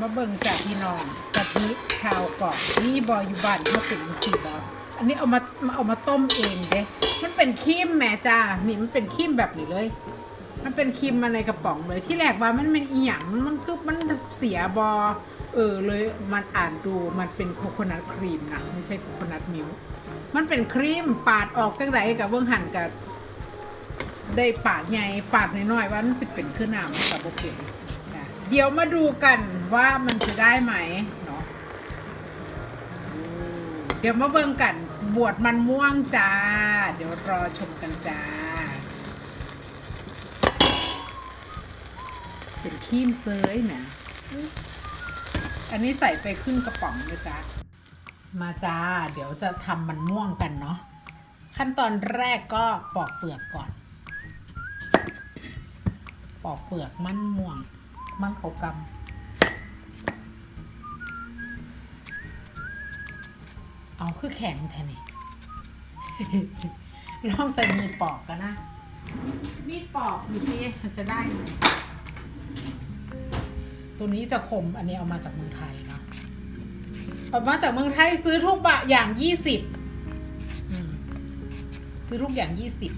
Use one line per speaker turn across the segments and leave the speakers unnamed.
มาเบิ่งจากพี่น้องกะทิข้าวกล่องนี่บออยู่บ้านเขาเป็นสี่บออันนี้เอามาเอามาต้มเองเด้มันเป็นครีมแหม่จ้านี่มันเป็นครีมแบบนี้เลย มันเป็นครีมมาในกระป๋องเลยที่แรกว่ามันเป็นอีหยังมันคือมันเสียบอเออเลยมันอ่านดูมันเป็นโคโคนัทครีมนะไม่ใช่โคโคนัทมิลมันเป็นครีมปาดออกจังไรกับเบื้องหันกับได้ปาดใหญ่ปาดน้อยๆว่ามันสิเป็นขึ้นน้ำกับโอเคจ้ะ เดี๋ยวมาดูกันว่ามันจะได้ไหมเนาะเดี๋ยวมาเบิ่งกันบวชมันม่วงจ้า เดี๋ยวรอชมกันจ้า เป็นครีมเซยนะอันนี้ใส่ไปครึ่งกระป๋องเลยจ้ามาจ้า เดี๋ยวจะทำมันม่วงกันเนาะขั้นตอนแรกก็ปอกเปลือกก่อน ปอกเปลือกมันม่วง มันเขากำเอาคือแข็งแทนนี่ลองใส่มีดปอกกันนะ มีดปอกดูสิจะได้ไหมตัวนี้จะคมอันนี้เอามาจากเมืองไทยนะเอามาจากเมืองไทยซื้อทุกบะอย่างยี่สิบซื้อทุกอย่างยี่สิบ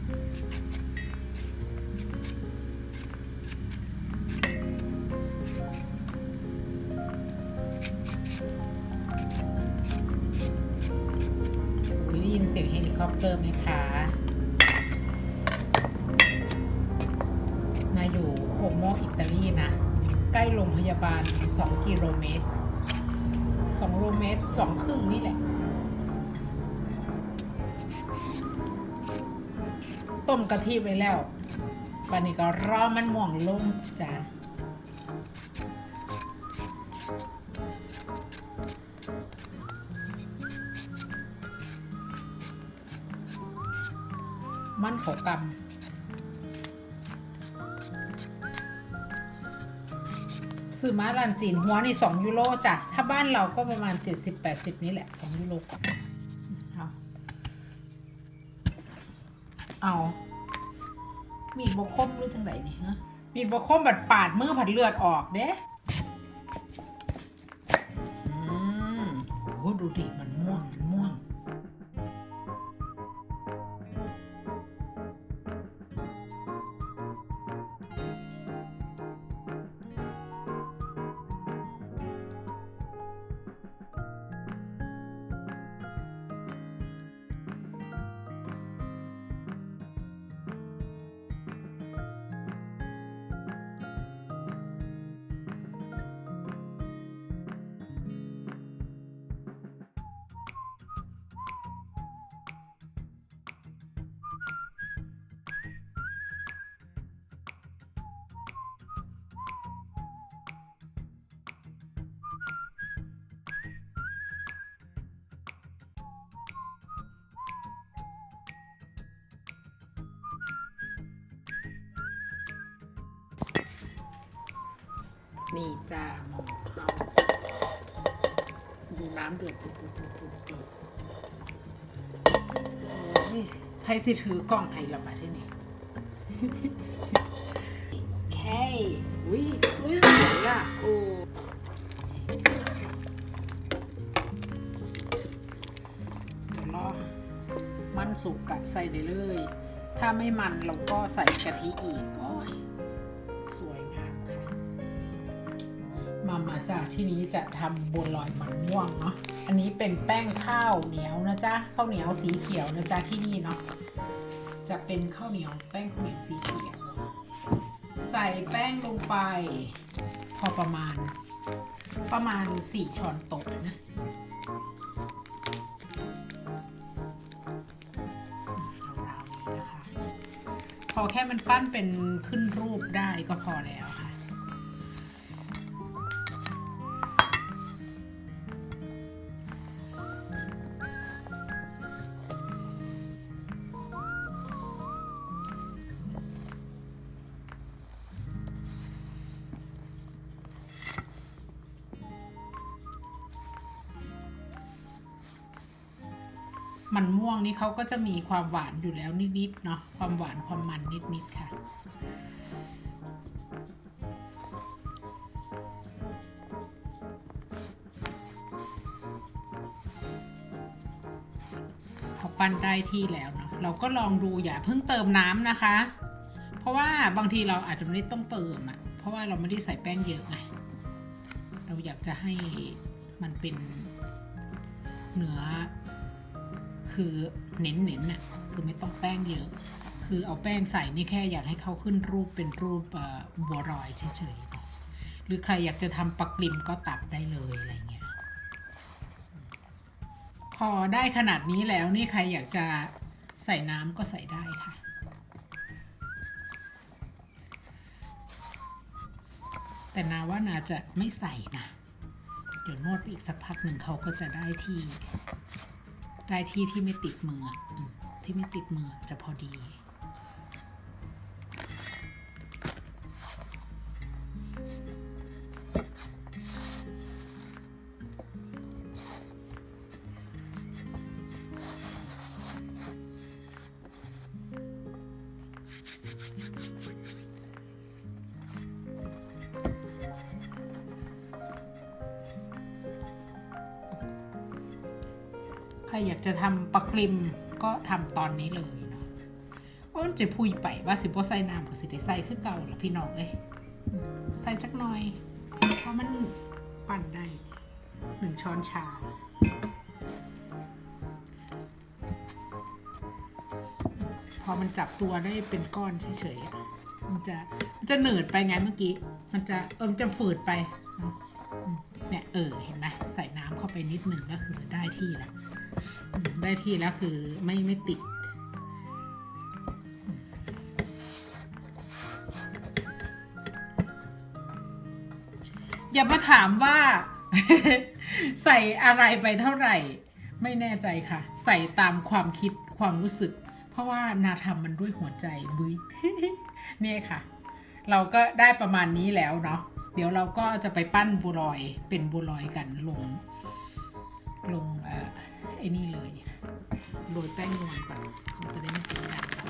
เสียงเฮลิคอปเตอร์ไหมคะนาอยู่โคโมอิตาลีนะ ใกล้โรงพยาบาล 2 กิโลเมตร 2กิโลเมตร2ครึ่งนี่แหละ ต้มกะทิไว้แล้วปานนี้ก็รอมันม่วงลงจ้า มันขากำซื้อมาร้านจีนหัวนี่สองยูโรจ้ะ ถ้าบ้านเราก็ประมาณเจ็ดสิบแปดสิบนี่แหละสองยูโรกว่าเอาเอามีดบกคมหรือจังไหนนี่ฮะมีดบกคมบัดปาดมือผัดเลือดออกเด้อืมโอ้โหดูดิมันม่วงมันม่วง นี่จ้าหมูเขาดูน้ำเดือดปุดปุดปุดปุดปุดโอ้ยใครสิถือกล้องให้ละมาที่นี่โอเควิสวยสวยอะโอ้เดี๋ยวรอมันสุกกะใส่ได้เลย ถ้าไม่มันเราก็ใส่กะทิอีกโอ้ย จากที่นี้จะทำบัวลอยมันม่วงเนาะ อันนี้เป็นแป้งข้าวเหนียวนะจ๊ะ ข้าวเหนียวสีเขียวนะจ๊ะที่นี่เนาะ จะเป็นข้าวเหนียวแป้งข้าวเหนียวสีเขียว ใส่แป้งลงไป พอประมาณ ประมาณสี่ช้อนโต๊ะนะราวนี้นะคะพอแค่มันปั้นเป็นขึ้นรูปได้ก็พอแล้วค่ะ มันม่วงนี่เขาก็จะมีความหวานอยู่แล้วนิดๆเนาะความหวานความมันนิดๆค่ะ พอปั้นได้ที่แล้วเนาะเราก็ลองดูอย่าเพิ่งเติมน้ำนะคะ เพราะว่าบางทีเราอาจจะไม่ได้ต้องเติมอะเพราะว่าเราไม่ได้ใส่แป้งเยอะไงเราอยากจะให้มันเป็นเนื้อ คือเน้นๆน่ะคือไม่ต้องแป้งเยอะ คือเอาแป้งใส่นี่แค่อยากให้เขาขึ้นรูปเป็นรูปบัวรอยเฉยๆหรือใครอยากจะทำปักกลิมก็ตัดได้เลยอะไรเงี้ยพอได้ขนาดนี้แล้วนี่ใครอยากจะใส่น้ำก็ใส่ได้ค่ะแต่นาว่านาจะไม่ใส่นะ เดี๋ยวนวดไปอีกสักพักหนึ่งเขาก็จะได้ที่ ได้ที่ที่ไม่ติดมือที่ไม่ติดมือจะพอดี อยากจะทำปักริมก็ทำตอนนี้เลยเนาะเพรามันจะพุยไปว่าสิบ่ใส่น้ำกับสิได้ใส่คือเก่าละพี่น้องเอ้ยใส่จักหน่อย เพราะมันปั่นได้หนึ่งช้อนชาพอมันจับตัวได้เป็นก้อนเฉยๆ มันจะมันจะหนืดไปไงเมื่อกี้ มันจะเออมันจะฝืดไปเนี่ยเออเห็นไหมใส่น้ำเข้าไปนิดหนึ่งก็คือได้ที่แล้ว ได้ที่แล้วคือไม่ไม่ติด อย่ามาถามว่า ใส่อะไรไปเท่าไหร่ ไม่แน่ใจค่ะ ใส่ตามความคิดความรู้สึก เพราะว่านาทำมันด้วยหัวใจบุยเนี่ยค่ะ เราก็ได้ประมาณนี้แล้วเนาะเดี๋ยวเราก็จะไปปั้นบัวลอยเป็นบัวลอยกันลง ลงอไอ้นี่เลยโรยแป้งนวลก่อนมันจะได้ไม่ติดกันได้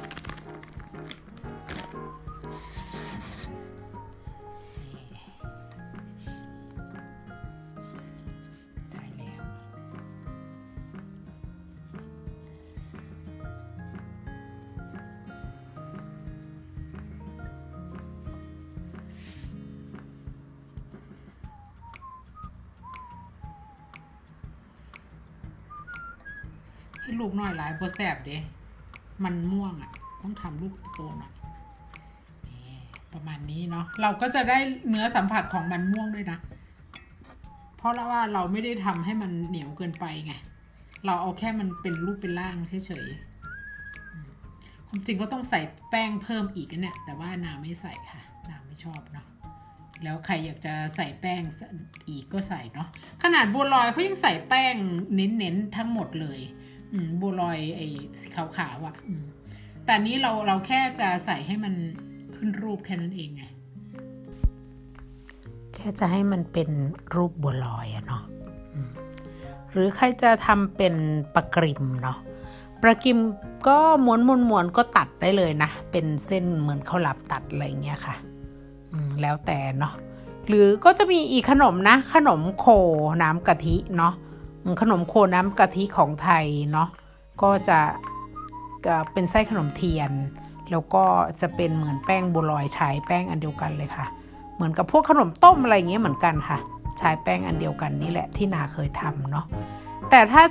ลูกน้อยหลายพอแสบเด้มันม่วงอะ่ะ ต้องทำลูกโตหน่อยประมาณนี้เนาะเราก็จะได้เนื้อสัมผัสของมันม่วงด้วยนะ เพราะว่าเราไม่ได้ทำให้มันเหนียวเกินไปไงเราเอาแค่มันเป็นรูปเป็นร่างเฉยๆความจริงก็ต้องใส่แป้งเพิ่มอีกนะเนี่ย แต่ว่านาไม่ใส่ค่ะ นาไม่ชอบเนาะแล้วใครอยากจะใส่แป้งอีกก็ใส่เนาะขนาดบัวลอยเขายังใส่แป้งเน้นๆทั้งหมดเลย บัวลอยไอ้สีขาวๆอะ่ะอืมแต่อันนี้เราเราแค่จะใส่ให้มันขึ้นรูปแค่นั้นเองไง แค่จะให้มันเป็นรูปบัวลอยอะเนาะอืมหรือใครจะทำเป็นปลากริมเนาะปลากริมก็ม้วนม้วนม้วนก็ตัดได้เลยนะ เป็นเส้นเหมือนข้าวหลามตัดอะไรอย่างเงี้ยค่ะอืมแล้วแต่เนาะหรือก็จะมีอีกขนมนะ ขนมโคน้ำกะทิเนาะอืม ขนมโคน้ำกะทิของไทยเนาะก็จะเป็นไส้ขนมเทียน แล้วก็จะเป็นเหมือนแป้งบัวลอยใช้แป้งอันเดียวกันเลยค่ะ เหมือนกับพวกขนมต้มอะไรอย่างเงี้ยเหมือนกันค่ะ ใช้แป้งอันเดียวกันนี่แหละที่นาเคยทำเนาะแต่ถ้า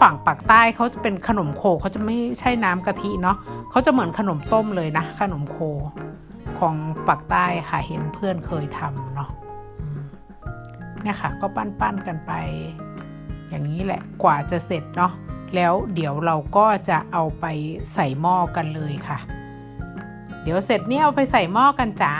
ฝั่งปากใต้เขาจะเป็นขนมโคเขาจะไม่ใช่น้ำกะทิเนาะเขาจะเหมือนขนมต้มเลยนะ ขนมโคของปากใต้ค่ะเห็นเพื่อนเคยทำเนาะเนี่ยค่ะ ก็ปั้นๆกันไป อย่างนี้แหละกว่าจะเสร็จเนาะแล้วเดี๋ยวเราก็จะเอาไปใส่หม้อกันเลยค่ะ เดี๋ยวเสร็จนี่เอาไปใส่หม้อกันจ้า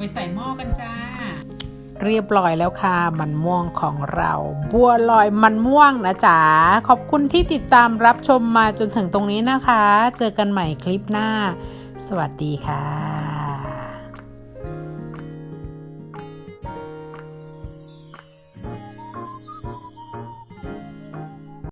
ไปใส่หม้อกันจ้า เรียบร้อยแล้วค่ะ มันม่วงของเรา บัวลอยมันม่วงนะจ๊ะขอบคุณที่ติดตามรับชมมาจนถึงตรงนี้นะคะ เจอกันใหม่คลิปหน้า สวัสดีค่ะ